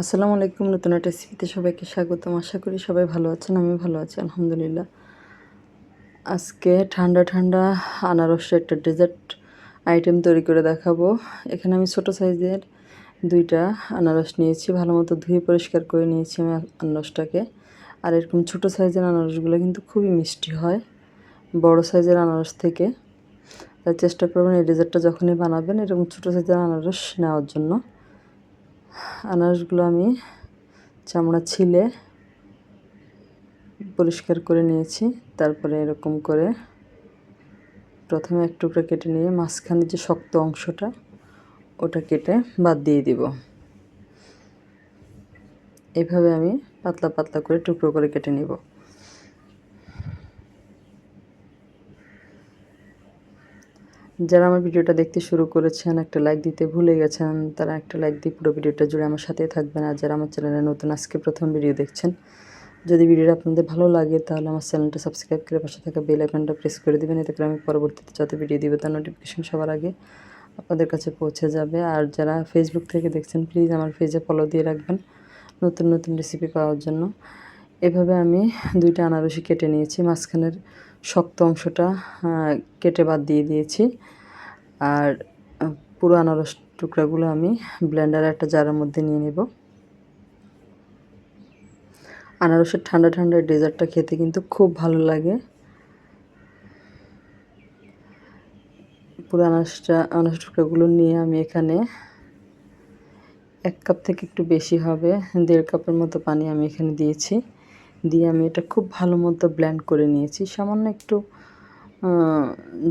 আসসালামু আলাইকুম, নতুন একটা রেসিপিতে সবাইকে স্বাগতম। আশা করি সবাই ভালো আছেন আমি ভালো আছি, আলহামদুলিল্লাহ। আজকে ঠান্ডা ঠান্ডা আনারসের একটা ডেজার্ট আইটেম তৈরি করে দেখাবো। এখানে আমি ছোট সাইজের দুইটা আনারস নিয়েছি, ভালো মতো ধুয়ে পরিষ্কার করে নিয়েছি আমি আনারসটাকে। আর এরকম ছোট সাইজের আনারসগুলো কিন্তু খুবই মিষ্টি হয়, বড় সাইজের আনারস থেকে। তাই চেষ্টা করবেন এই ডেজার্টটা যখনই বানাবেন এরকম ছোটো সাইজের আনারস নেওয়ার জন্য। আনারসগুলো আমি চামড়া ছিলে পরিষ্কার করে নিয়েছি। তারপরে এরকম করে প্রথমে এক টুকরা কেটে নিয়ে মাঝখানে যে শক্ত অংশটা, ওটা কেটে বাদ দিয়ে দিব। এভাবে আমি পাতলা পাতলা করে টুকরো করে কেটে নিব। যারা আমার ভিডিওটা দেখতে শুরু করেছেন, একটা লাইক দিতে ভুলে গেছেন, তারা একটা লাইক দিয়ে পুরো ভিডিওটা জুড়ে আমার সাথে থাকবেন। আর যারা আমার চ্যানেলে নতুন, আজকে প্রথম ভিডিও দেখছেন, যদি ভিডিওটা আপনাদের ভালো লাগে, তাহলে আমার চ্যানেলটা সাবস্ক্রাইব করে পাশে থাকা বেল আইকনটা প্রেস করে দেবেন, এতে করে আমি পরবর্তীতে যত ভিডিও দিব, তার নোটিফিকেশন সবার আগে আপনাদের কাছে পৌঁছে যাবে। আর যারা ফেসবুক থেকে দেখছেন প্লিজ আমার পেজে ফলো দিয়ে রাখবেন নতুন নতুন রেসিপি পাওয়ার জন্য। এভাবে আমি দুইটা আনারসি কেটে নিয়েছি, মাঝখানের শক্ত অংশটা কেটে বাদ দিয়ে দিয়েছি। আর পুরো আনারস টুকরাগুলো আমি ব্লেন্ডারে একটা জারের মধ্যে নিয়ে নেব। আনারসের ঠান্ডা ঠান্ডা ডেজার্টটা খেতে কিন্তু খুব ভালো লাগে। পুরো আনারসটা, আনারস টুকরাগুলো নিয়ে আমি এখানে এক কাপ থেকে একটু বেশি হবে, দেড় কাপের মতো পানি আমি এখানে দিয়েছি। দিয়ে আমি এটা খুব ভালো মতো ব্ল্যান্ড করে নিয়েছি। সামান্য একটু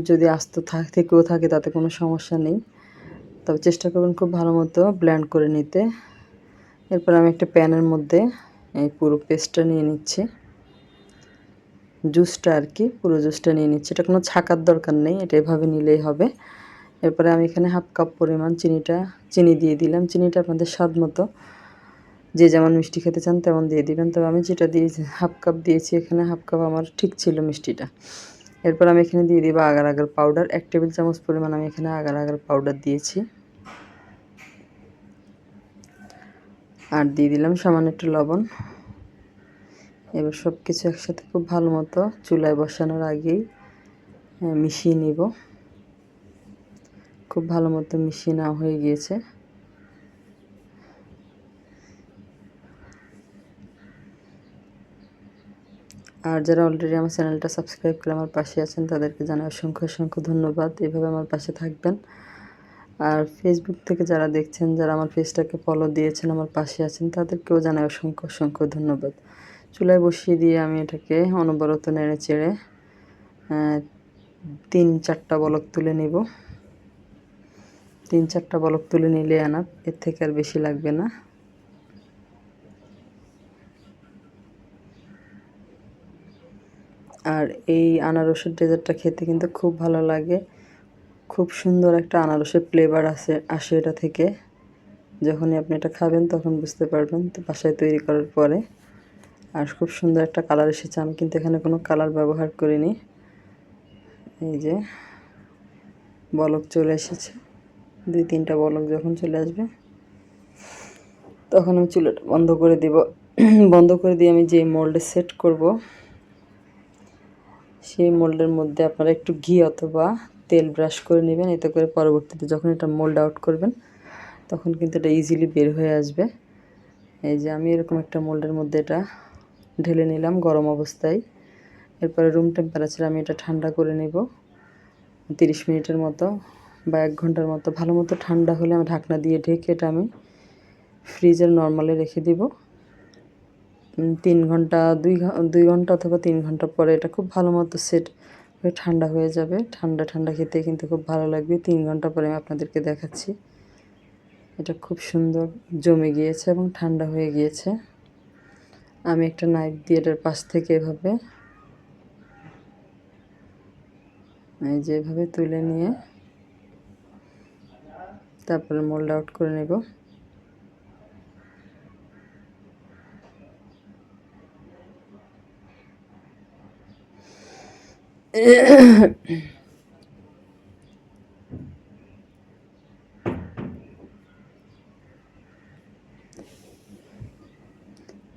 যদি আস্ত থাক থেকেও থাকে তাতে কোনো সমস্যা নেই। তবে চেষ্টা করবেন খুব ভালো মতো ব্ল্যান্ড করে নিতে। এরপর আমি একটা প্যানের মধ্যে এই পুরো পেস্টটা নিয়ে নিচ্ছি। জুসটা আর কি, পুরো জুসটা নিয়ে নিচ্ছি। এটা কোনো ছাকার দরকার নেই, এটা এভাবে নিলেই হবে। এরপরে আমি এখানে হাফ কাপ পরিমাণ চিনিটা, চিনি দিয়ে দিলাম। চিনিটা আপনাদের স্বাদ মতো যে যেমন মিষ্টি খেতে চান তেমন দিয়ে দিবেন। তবে আমি যেটা দিয়েছি হাফ কাপ দিয়েছি এখানে, হাফ কাপ আমার ঠিক ছিল মিষ্টিটা। এরপর আমি এখানে দিয়ে দিব আগার আগার পাউডার এক টেবিল চামচ পরিমাণ আমি এখানে আগার আগার পাউডার দিয়েছি। আর দিয়ে দিলাম সামান্য একটু লবণ। এবার সব কিছু একসাথে খুব ভালো মতো চুলায় বসানোর আগেই মিশিয়ে নিব। খুব ভালো মতো মিশিয়ে নেওয়া হয়ে গিয়েছে। আর যারা অলরেডি আমার চ্যানেলটা সাবস্ক্রাইব করে আমার পাশে আছেন, তাদেরকে জানাই অসংখ্য অসংখ্য ধন্যবাদ। এভাবে আমার পাশে থাকবেন। আর ফেসবুক থেকে যারা দেখছেন, যারা আমার ফেসটাকে ফলো দিয়েছেন, আমার পাশে আছেন, তাদেরকেও জানাই অসংখ্য অসংখ্য ধন্যবাদ। চুলায় বসিয়ে দিয়ে আমি এটাকে অনবরত নেড়ে চেড়ে তিন চারটা বলক তুলে নিব। তিন চারটা বলক তুলে নিলে আনা এর থেকে আর বেশি লাগবে না। আর এই আনারসের ডেজার্টটা খেতে কিন্তু খুব ভালো লাগে। খুব সুন্দর একটা আনারসের ফ্লেভার আসে আসে এটা থেকে। যখনই আপনি এটা খাবেন তখন বুঝতে পারবেন তো বাসায় তৈরি করার পরে। আর খুব সুন্দর একটা কালার এসেছে, আমি কিন্তু এখানে কোনো কালার ব্যবহার করিনি। এই যে, বলক চলে এসেছে। দুই তিনটা বলক যখন চলে আসবে, তখন আমি চুলাটা বন্ধ করে দিব। বন্ধ করে দিয়ে আমি যে মোল্ডে সেট করব সেই মোল্ডের মধ্যে আপনারা একটু ঘি অথবা তেল ব্রাশ করে নেবেন। এতে করে পরবর্তীতে যখন এটা মোল্ড আউট করবেন, তখন কিন্তু এটা ইজিলি বের হয়ে আসবে। এই যে আমি এরকম একটা মোল্ডের মধ্যে এটা ঢেলে নিলাম গরম অবস্থায়। এরপরে রুম টেম্পারেচার আমি এটা ঠান্ডা করে নেব। তিরিশ মিনিটের মতো বা এক ঘণ্টার মতো। ভালো মতো ঠান্ডা হলে আমি ঢাকনা দিয়ে ঢেকে এটা আমি ফ্রিজের নর্মালে রেখে দিব। তিন ঘণ্টা, দুই দুই ঘণ্টা অথবা তিন ঘণ্টা পরে এটা খুব ভালো মতো সেট হয়ে ঠান্ডা হয়ে যাবে। ঠান্ডা ঠান্ডা খেতে কিন্তু খুব ভালো লাগবে। তিন ঘণ্টা পরে আমি আপনাদেরকে দেখাচ্ছি। এটা খুব সুন্দর জমে গিয়েছে এবং ঠান্ডা হয়ে গিয়েছে। আমি একটা নাইফ দিয়ে এটার পাশ থেকে এভাবে এই যে এভাবে তুলে নিয়ে তারপরে মোল্ড আউট করে নেব।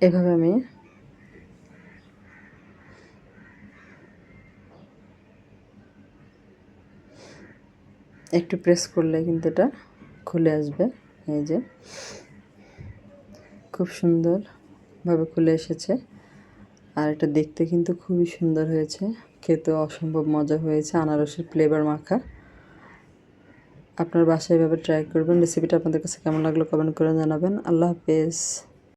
এভাবে আমি একটু প্রেস করলে কিন্তু এটা খুলে আসবে। এই যে, খুব সুন্দরভাবে খুলে এসেছে। আর এটা দেখতে কিন্তু খুবই সুন্দর হয়েছে। খেতে অসম্ভব মজা হয়েছে আনারসের ফ্লেভার মাখা। আপনার বাসায় এভাবে ট্রাই করবেন। রেসিপিটা আপনাদের কাছে কেমন লাগল কমেন্ট করে জানাবেন। আল্লাহ হাফেজ।